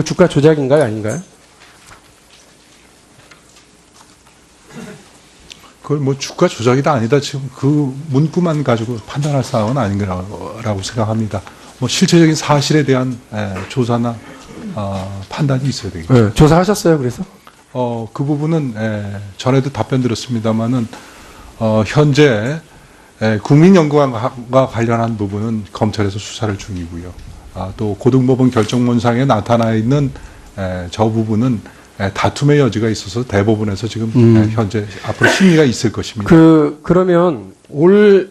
그 주가 조작인가요, 아닌가요? 그걸 뭐 주가 조작이다 아니다 지금 그 문구만 가지고 판단할 사항은 아닌가라고 생각합니다. 뭐 실체적인 사실에 대한 에, 조사나 어, 판단이 있어야 되겠죠. 네, 조사하셨어요, 그래서? 어, 그 부분은 에, 전에도 답변 드렸습니다만은 어, 현재 에, 국민연구원과 관련한 부분은 검찰에서 수사를 중이고요. 아, 또 고등법원 결정문상에 나타나 있는 에, 저 부분은 에, 다툼의 여지가 있어서 대법원에서 지금 음. 에, 현재 앞으로 심의가 있을 것입니다. 그, 그러면 올,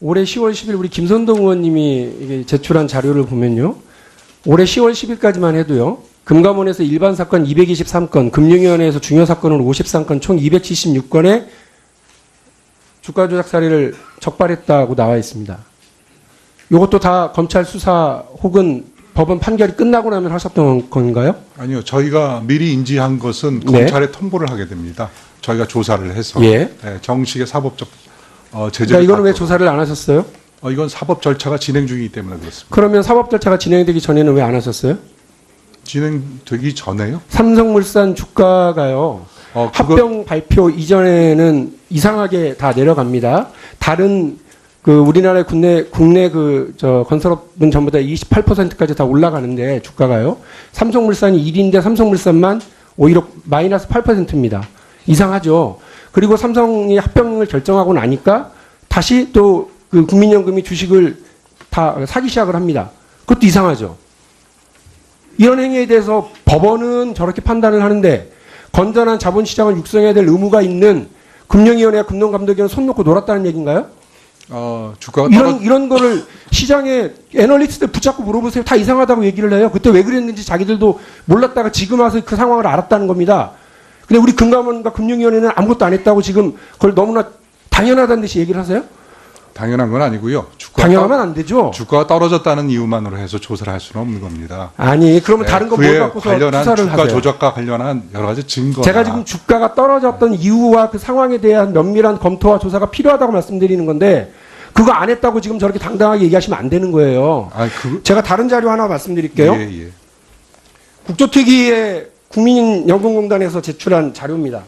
올해 10월 10일 우리 김선동 의원님이 제출한 자료를 보면요. 올해 10월 10일까지만 해도요. 금감원에서 일반 사건 223건, 금융위원회에서 중요 사건으로 53건, 총 276건의 주가 조작 사례를 적발했다고 나와 있습니다. 이것도 다 검찰 수사 혹은 법원 판결이 끝나고 나면 하셨던 건가요? 아니요, 저희가 미리 인지한 것은 네. 검찰에 통보를 하게 됩니다. 저희가 조사를 해서 예. 예, 정식의 사법적 어, 제재를 그러니까 이거는 왜. 조사를 안 하셨어요? 어, 이건 사법 절차가 진행 중이기 때문에 그렇습니다. 그러면 사법 절차가 진행되기 전에는 왜 안 하셨어요? 진행되기 전에요? 삼성물산 주가가요. 어, 그거 합병 발표 이전에는 이상하게 다 내려갑니다. 다른 그 우리나라의 국내 국내 그 저 건설업은 전부 다 28%까지 다 올라가는데 주가가요. 삼성물산이 1인데 삼성물산만 오히려 마이너스 8%입니다. 이상하죠. 그리고 삼성이 합병을 결정하고 나니까 다시 또 그 국민연금이 주식을 다 사기 시작을 합니다. 그것도 이상하죠. 이런 행위에 대해서 법원은 저렇게 판단을 하는데 건전한 자본시장을 육성해야 될 의무가 있는 금융위원회와 금융감독위원회 손 놓고 놀았다는 얘기인가요? 어, 주가가 떨어 이런 이런 거를 시장에 애널리스트들 붙잡고 물어보세요. 다 이상하다고 얘기를 해요. 그때 왜 그랬는지 자기들도 몰랐다가 지금 와서 그 상황을 알았다는 겁니다. 근데 우리 금감원과 금융위원회는 아무것도 안 했다고 지금 그걸 너무나 당연하다는 듯이 얘기를 하세요? 당연한 건 아니고요. 당연하면 안 되죠. 주가가 떨어졌다는 이유만으로 해서 조사를 할 수는 없는 겁니다. 아니 그러면 네, 다른 거뭘 그에 갖고서 관련한 주가 하세요? 조작과 관련한 여러 가지 증거. 제가 지금 주가가 떨어졌던 이유와 그 상황에 대한 면밀한 검토와 조사가 필요하다고 말씀드리는 건데 그거 안 했다고 지금 저렇게 당당하게 얘기하시면 안 되는 거예요. 아, 그 제가 다른 자료 하나 말씀드릴게요. 예, 예. 국조특위의 국민연금공단에서 제출한 자료입니다.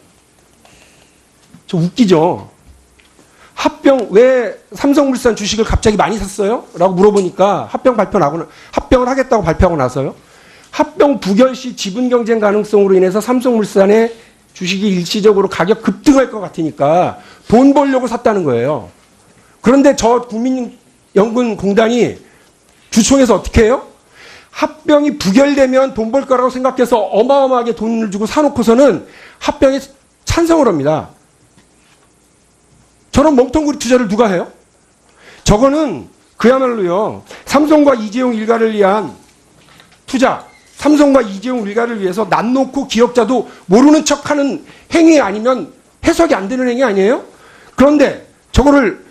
저 웃기죠? 합병 왜 삼성물산 주식을 갑자기 많이 샀어요? 라고 물어보니까 합병 발표 나고 나- 합병을 하겠다고 발표하고 나서요. 합병 부결 시 지분 경쟁 가능성으로 인해서 삼성물산의 주식이 일시적으로 가격 급등할 것 같으니까 돈 벌려고 샀다는 거예요. 그런데 저 국민연금공단이 주총에서 어떻게 해요? 합병이 부결되면 돈 벌 거라고 생각해서 어마어마하게 돈을 주고 사놓고서는 합병에 찬성을 합니다. 저런 멍텅구리 투자를 누가 해요? 저거는 그야말로요, 삼성과 이재용 일가를 위한 투자, 삼성과 이재용 일가를 위해서 난 놓고 기업자도 모르는 척 하는 행위 아니면 해석이 안 되는 행위 아니에요? 그런데 저거를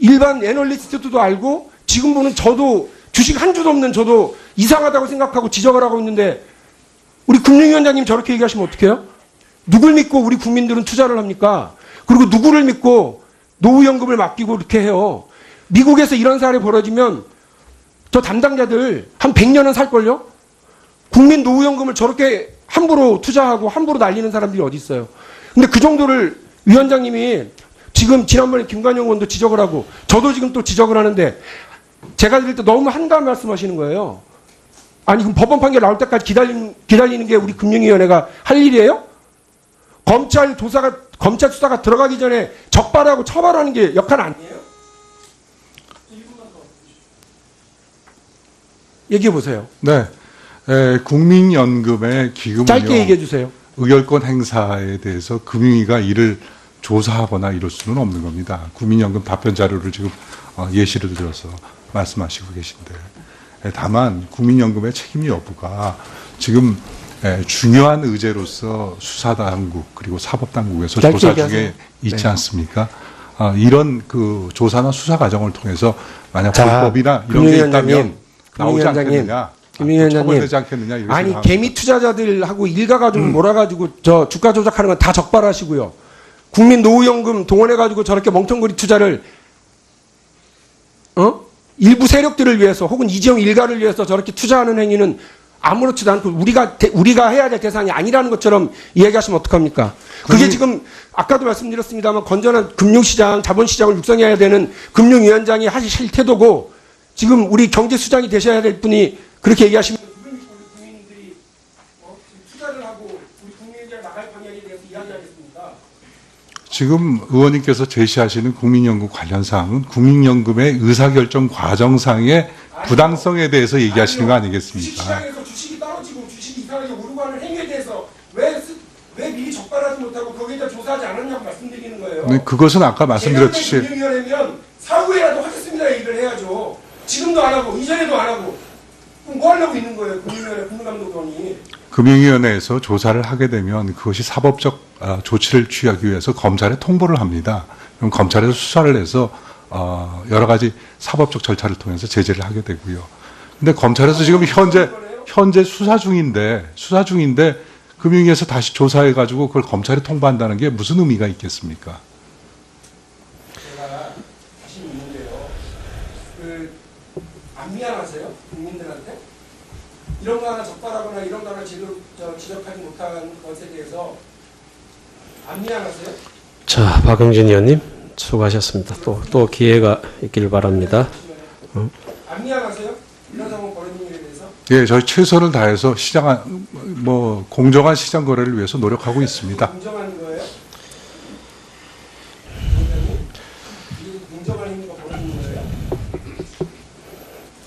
일반 애널리스트도 알고 지금 보는 저도 주식 한 주도 없는 저도 이상하다고 생각하고 지적을 하고 있는데 우리 금융위원장님 저렇게 얘기하시면 어떡해요? 누굴 믿고 우리 국민들은 투자를 합니까? 그리고 누구를 믿고 노후연금을 맡기고 이렇게 해요. 미국에서 이런 사례 벌어지면 저 담당자들 한 100년은 살걸요? 국민 노후연금을 저렇게 함부로 투자하고 함부로 날리는 사람들이 어디 있어요? 근데 그 정도를 위원장님이 지금 지난번에 김관영 의원도 지적을 하고 저도 지금 또 지적을 하는데 제가 들을 때 너무 한가한 말씀하시는 거예요. 아니 그럼 법원 판결 나올 때까지 기다리는, 기다리는 게 우리 금융위원회가 할 일이에요? 검찰 조사가 검찰 수사가 들어가기 전에 적발하고 처벌하는 게 역할 아니에요? 얘기해 보세요. 네. 에, 국민연금의 기금은요. 짧게 얘기해 주세요. 의결권 행사에 대해서 금융위가 이를 조사하거나 이럴 수는 없는 겁니다. 국민연금 답변 자료를 지금 어, 예시를 들어서 말씀하시고 계신데 에, 다만 국민연금의 책임 여부가 지금 에, 중요한 의제로서 수사당국 그리고 사법당국에서 조사. 중에 있지 네. 않습니까? 아, 이런 그 조사나 수사 과정을 통해서 만약 자, 불법이나 이런 게 있다면 나오지 않겠느냐? 않겠느냐? 이렇게 아니. 개미 투자자들하고 일가가 좀 몰아가지고 저 주가 조작하는 건 다 적발하시고요. 국민 노후연금 동원해가지고 저렇게 멍텅구리 투자를 어 일부 세력들을 위해서 혹은 이재용 일가를 위해서 저렇게 투자하는 행위는 아무렇지도 않고 우리가 대- 우리가 해야 될 대상이 아니라는 것처럼 이야기하시면 어떡합니까? 그게 지금 아까도 말씀드렸습니다만 건전한 금융시장, 자본시장을 육성해야 되는 금융위원장이 하실 태도고 지금 우리 경제수장이 되셔야 될 분이 그렇게 얘기하시면 국민들이 어, 투자를 하고 우리 국민들이 나갈 방향에 대해서 이야기하겠습니까? 지금 의원님께서 제시하시는 국민연금 관련 사항은 국민연금의 의사결정 과정상의 부당성에 대해서 얘기하시는 거 아니겠습니까? 네, 그것은 아까 말씀드렸듯이 금융위원회면 사후에라도 하겠습니다 얘기를 해야죠. 지금도 안 하고 이전에도 안 하고 그럼 뭐 하려고 있는 거예요 금융위원회 금융감독원이. 금융위원회에서 조사를 하게 되면 그것이 사법적 아, 조치를 취하기 위해서 검찰에 통보를 합니다. 그럼 검찰에서 수사를 해서 어, 여러 가지 사법적 절차를 통해서 제재를 하게 되고요. 근데 검찰에서 지금 현재 현재 수사 중인데 수사 중인데 금융위에서 다시 조사해 가지고 그걸 검찰에 통보한다는 게 무슨 의미가 있겠습니까? 제가 다시 묻는데요. 그안 미안 하세요 국민들한테 이런 거 하나 적발하거나 이런 거 하나 제대로 저 지적하지 못한 것에 대해서 안 미안하세요? 자, 박영진 의원님 수고하셨습니다. 또, 또 기회가 있길 바랍니다. 안 미안하세요? 이런 상황 벌어진 일에 대해서? 예, 저희 최선을 다해서 시장 안- 뭐 공정한 시장 거래를 위해서 노력하고 있습니다. 공정한 거예요? 위원장님? 이게 공정한 행위가 벌어진 거예요?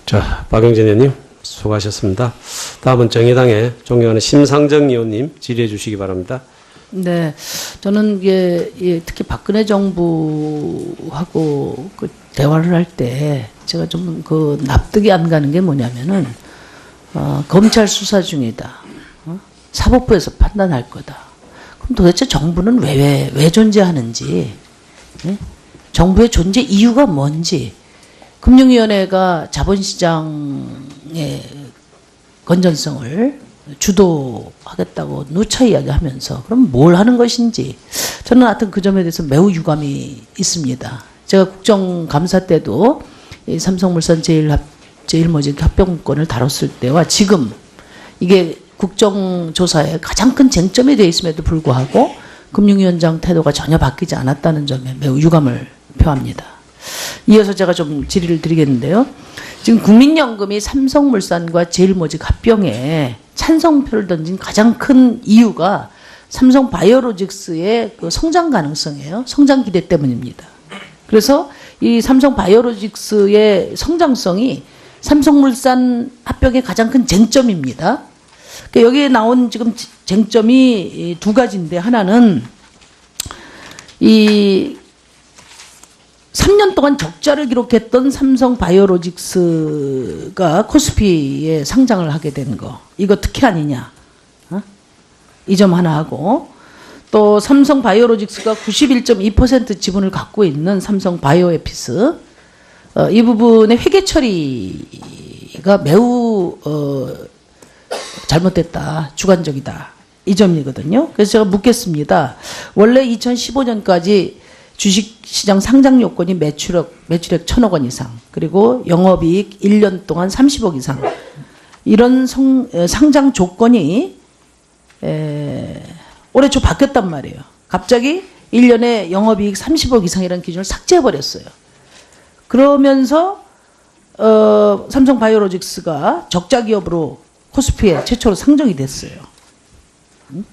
자, 박영진 의원님 수고하셨습니다. 다음은 정의당의 존경하는 심상정 의원님 질의해 주시기 바랍니다. 네, 저는 이게 이 특히 박근혜 정부하고 그 대화를 할 때 제가 좀 그 납득이 안 가는 게 뭐냐면은 어, 검찰 수사 중이다, 어? 사법부에서 판단할 거다. 그럼 도대체 정부는 왜왜왜 존재하는지, 예? 정부의 존재 이유가 뭔지, 금융위원회가 자본시장의 건전성을 주도하겠다고 누차 이야기하면서 그럼 뭘 하는 것인지 저는 하여튼 그 점에 대해서 매우 유감이 있습니다. 제가 국정감사 때도 이 삼성물산 제일합 제일모직 합병권을 다뤘을 때와 지금 이게 국정조사에 가장 큰 쟁점이 되어 있음에도 불구하고 금융위원장 태도가 전혀 바뀌지 않았다는 점에 매우 유감을 표합니다. 이어서 제가 좀 질의를 드리겠는데요. 지금 국민연금이 삼성물산과 제일모직 합병에 찬성표를 던진 가장 큰 이유가 삼성 바이오로직스의 그 성장 가능성이에요. 성장 기대 때문입니다. 그래서 이 삼성 바이오로직스의 성장성이 삼성물산 합병의 가장 큰 쟁점입니다. 그러니까 여기에 나온 지금 쟁점이 이두 가지인데 하나는 이 3년 동안 적자를 기록했던 삼성 바이오로직스가 코스피에 상장을 하게 된 거. 이거 특혜 아니냐. 어? 이점 하나 하고 또 삼성 바이오로직스가 91.2% 지분을 갖고 있는 삼성 바이오에피스 어, 이 부분의 회계 처리가 매우 어, 잘못됐다. 주관적이다. 이 점이거든요. 그래서 제가 묻겠습니다. 원래 2015년까지 주식시장 상장 요건이 매출액, 매출액 천억 원 이상, 그리고 영업이익 1년 동안 30억 이상. 이런 성, 에, 상장 조건이 에, 올해 초 바뀌었단 말이에요. 갑자기 1년에 영업이익 30억 이상이라는 기준을 삭제해버렸어요. 그러면서 어, 삼성 바이오로직스가 적자 기업으로 코스피에 최초로 상정이 됐어요. 음?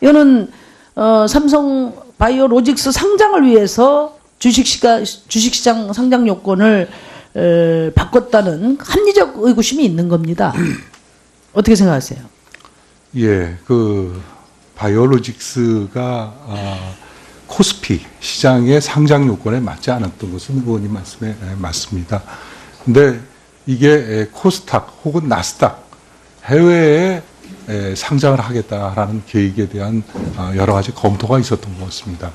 이거는 어, 삼성 바이오로직스 상장을 위해서 주식시가 주식시장 상장 요건을 에, 바꿨다는 합리적 의구심이 있는 겁니다. 어떻게 생각하세요? 예, 그 바이오로직스가 아, 코스피 시장의 상장 요건에 맞지 않았던 것은 의원님 말씀에 예, 맞습니다. 근데 이게 예, 코스닥 혹은 나스닥 해외에 예, 상장을 하겠다라는 계획에 대한 아, 여러 가지 검토가 있었던 것 같습니다.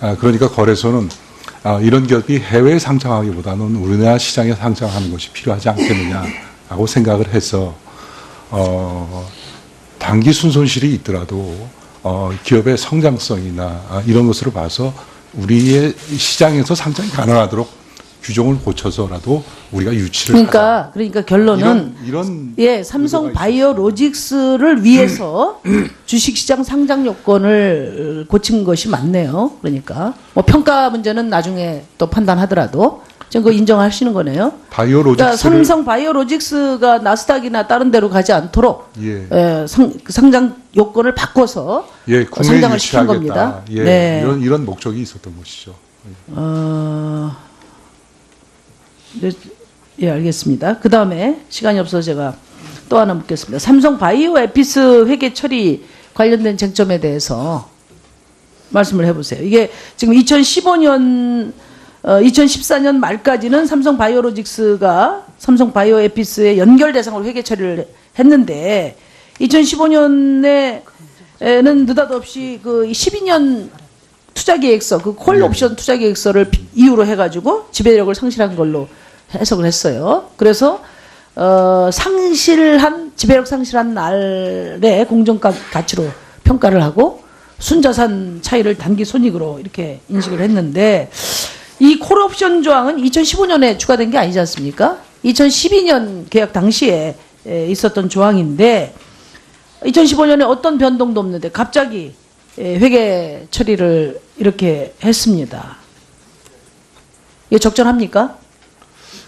아, 그러니까 거래소는 아, 이런 기업이 해외에 상장하기보다는 우리나라 시장에 상장하는 것이 필요하지 않겠느냐라고 생각을 해서 어, 단기 순손실이 있더라도 어, 기업의 성장성이나 아, 이런 것으로 봐서 우리의 시장에서 상장이 가능하도록 규정을 고쳐서라도 우리가 유치를 그러니까 그러니까 하자. 결론은 이런, 이런 예, 삼성 바이오로직스를 위해서 주식시장 상장 요건을 고친 것이 맞네요. 그러니까 뭐 평가 문제는 나중에 또 판단하더라도 지금 그 인정하시는 거네요. 바이오로직스를 그러니까 삼성 바이오로직스가 나스닥이나 다른 데로 가지 않도록 예. 예, 상, 그 상장 요건을 바꿔서 예, 국내에 상장을 시킨. 겁니다. 예, 네. 이런 이런 목적이 있었던 것이죠. 어, 네, 예, 알겠습니다. 그 다음에 시간이 없어서 제가 또 하나 묻겠습니다. 삼성 바이오 에피스 회계 처리 관련된 쟁점에 대해서 말씀을 해보세요. 이게 지금 2015년, 어, 2014년 말까지는 삼성 바이오로직스가 삼성 바이오 에피스의 연결 대상으로 회계 처리를 했는데 2015년에는 느닷없이 그 12년 투자 계획서, 그 콜 옵션 투자 계획서를 비- 이유로 해가지고 지배력을 상실한 걸로 해석을 했어요. 그래서 어, 상실한 지배력 상실한 날의 공정가 가치로 평가를 하고 순자산 차이를 단기 손익으로 이렇게 인식을 했는데 이 콜옵션 조항은 2015년에 추가된 게 아니지 않습니까? 2012년 계약 당시에 에, 있었던 조항인데 2015년에 어떤 변동도 없는데 갑자기 예, 회계 처리를 이렇게 했습니다. 이게 적절합니까?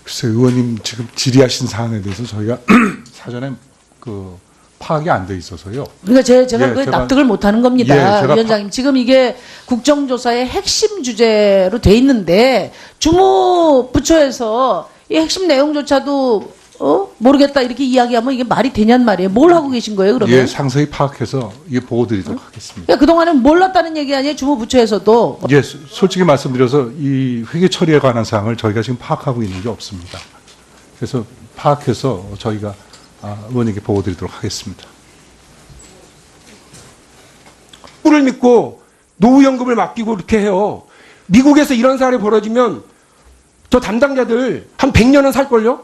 글쎄 의원님 지금 질의하신 사안에 대해서 저희가 사전에 그 파악이 안 돼 있어서요. 그러니까 제, 제가 예, 그게 제가- 납득을 못하는 겁니다, 예, 위원장님. 지금 이게 국정조사의 핵심 주제로 돼 있는데 주무 부처에서 이 핵심 내용조차도 어? 모르겠다 이렇게 이야기하면 이게 말이 되냔 말이에요. 뭘 하고 계신 거예요, 그러면? 예, 상세히 파악해서 이게 보고 드리도록 하겠습니다. 그러니까 그동안은 몰랐다는 얘기 아니에요, 주무부처에서도. 예, 소- 솔직히 말씀드려서 이 회계 처리에 관한 사항을 저희가 지금 파악하고 있는 게 없습니다. 그래서 파악해서 저희가 아, 의원님께 보고 드리도록 하겠습니다. 꿀을 믿고 노후연금을 맡기고 이렇게 해요. 미국에서 이런 사례 벌어지면 저 담당자들 한 100년은 살걸요?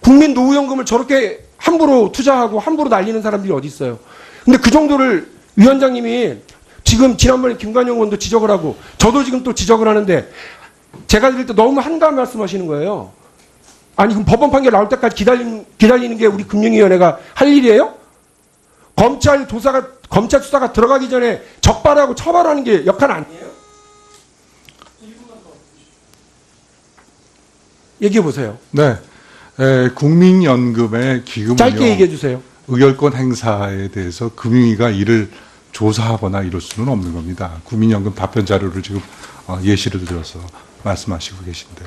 국민 노후연금을 저렇게 함부로 투자하고 함부로 날리는 사람들이 어디 있어요? 근데 그 정도를 위원장님이 지금 지난번에 김관영 의원도 지적을 하고 저도 지금 또 지적을 하는데 제가 들을 때 너무 한가한 말씀하시는 거예요. 아니 그럼 법원 판결 나올 때까지 기다리는, 기다리는 게 우리 금융위원회가 할 일이에요? 검찰 조사가 검찰 수사가 들어가기 전에 적발하고 처벌하는 게 역할 아니에요? 얘기해 보세요. 네, 에, 국민연금의 기금은요. 짧게 얘기해 주세요. 의결권 행사에 대해서 금융위가 이를 조사하거나 이럴 수는 없는 겁니다. 국민연금 답변 자료를 지금 어, 예시를 들어서 말씀하시고 계신데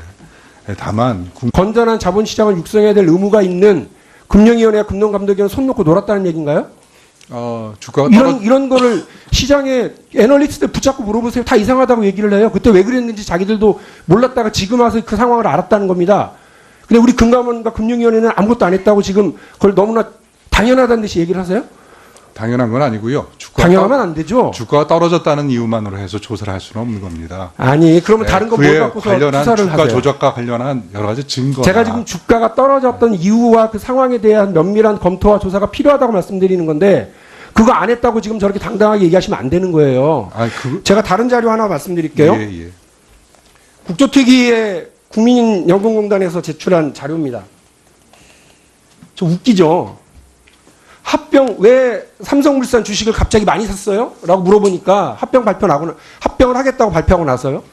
에, 다만 국- 건전한 자본시장을 육성해야 될 의무가 있는 금융위원회와 금융감독위원회 손 놓고 놀았다는 얘기인가요? 어, 주가가 이런 떨어 이런 거를 시장에 애널리스트들 붙잡고 물어보세요. 다 이상하다고 얘기를 해요. 그때 왜 그랬는지 자기들도 몰랐다가 지금 와서 그 상황을 알았다는 겁니다. 근데 우리 금감원과 금융위원회는 아무것도 안 했다고 지금 그걸 너무나 당연하다는 듯이 얘기를 하세요? 당연한 건 아니고요. 주가가 당연하면 안 되죠. 주가가 떨어졌다는 이유만으로 해서 조사를 할 수는 없는 겁니다. 아니, 그러면 다른 거뭘 그에 갖고서 관련한 수사를 주가 하세요? 조작과 관련한 여러 가지 증거. 제가 지금 주가가 떨어졌던 이유와 그 상황에 대한 면밀한 검토와 조사가 필요하다고 말씀드리는 건데 그거 안 했다고 지금 저렇게 당당하게 얘기하시면 안 되는 거예요. 아, 그 제가 다른 자료 하나 말씀드릴게요. 예, 예. 국조특위의 국민연금공단에서 제출한 자료입니다. 저 웃기죠? 합병 왜 삼성물산 주식을 갑자기 많이 샀어요? 라고 물어보니까 합병 발표 나고 합병을 하겠다고 발표하고 나서요.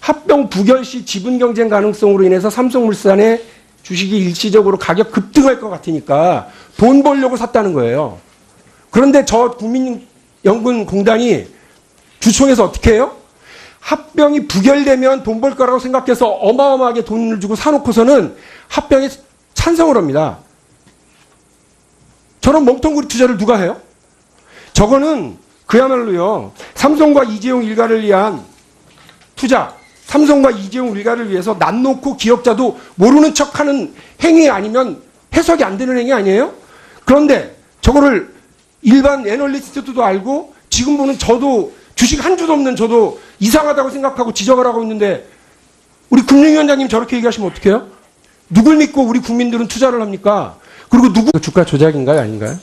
합병 부결 시 지분 경쟁 가능성으로 인해서 삼성물산의 주식이 일시적으로 가격 급등할 것 같으니까 돈 벌려고 샀다는 거예요. 그런데 저 국민연금공단이 주총에서 어떻게 해요? 합병이 부결되면 돈 벌 거라고 생각해서 어마어마하게 돈을 주고 사놓고서는 합병에 찬성을 합니다. 저런 멍텅구리 투자를 누가 해요? 저거는 그야말로요, 삼성과 이재용 일가를 위한 투자, 삼성과 이재용 일가를 위해서 난 놓고 기업자도 모르는 척 하는 행위 아니면 해석이 안 되는 행위 아니에요? 그런데 저거를 일반 애널리스트도 알고 지금 보는 저도 주식 한 주도 없는 저도 이상하다고 생각하고 지적을 하고 있는데 우리 금융위원장님 저렇게 얘기하시면 어떡해요? 누굴 믿고 우리 국민들은 투자를 합니까? 그리고 누구 주가 조작인가요, 아닌가요?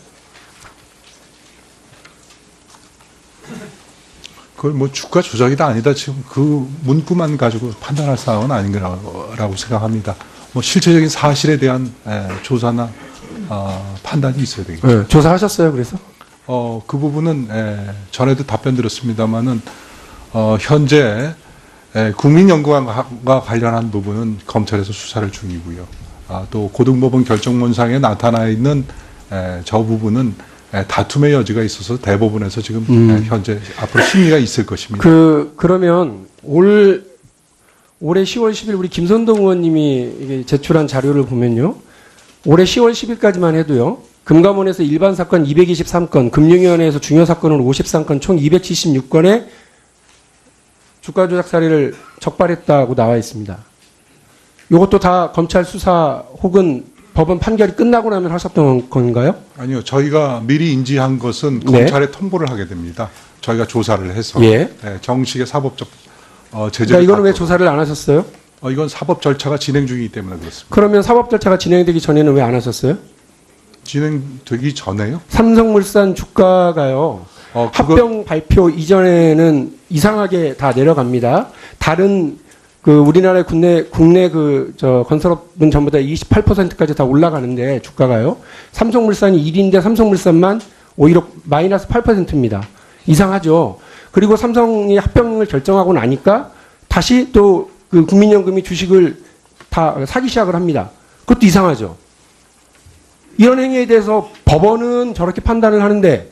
그걸 뭐 주가 조작이다 아니다 지금 그 문구만 가지고 판단할 사항은 아닌 거라고 생각합니다. 뭐 실체적인 사실에 대한 에, 조사나 어, 판단이 있어야 되겠죠. 네, 조사하셨어요, 그래서? 어, 그 부분은 에, 전에도 답변 드렸습니다만은 어, 현재 에, 국민연구원과 관련한 부분은 검찰에서 수사를 중이고요. 아, 또 고등법원 결정문상에 나타나 있는 에, 저 부분은 에, 다툼의 여지가 있어서 대법원에서 지금 에, 현재 앞으로 심리가 있을 것입니다. 그, 그러면 올, 올해 10월 10일 우리 김선동 의원님이 제출한 자료를 보면요. 올해 10월 10일까지만 해도요. 금감원에서 일반 사건 223건, 금융위원회에서 중요 사건으로 53건, 총 276건의 주가 조작 사례를 적발했다고 나와 있습니다. 이것도 다 검찰 수사 혹은 법원 판결이 끝나고 나면 하셨던 건가요? 아니요, 저희가 미리 인지한 것은 네. 검찰에 통보를 하게 됩니다. 저희가 조사를 해서 예. 에, 정식의 사법적 어, 제재를 그러니까 이거는 왜 조사를 안 하셨어요? 어, 이건 사법 절차가 진행 중이기 때문에 그렇습니다. 그러면 사법 절차가 진행되기 전에는 왜 안 하셨어요? 진행되기 전에요? 삼성물산 주가가요. 어, 그거- 합병 발표 이전에는 이상하게 다 내려갑니다. 다른 그 우리나라의 국내 국내 그 저 건설업은 전부 다 28%까지 다 올라가는데 주가가요. 삼성물산이 1인데 삼성물산만 오히려 마이너스 8%입니다. 이상하죠. 그리고 삼성이 합병을 결정하고 나니까 다시 또 그 국민연금이 주식을 다 사기 시작을 합니다. 그것도 이상하죠. 이런 행위에 대해서 법원은 저렇게 판단을 하는데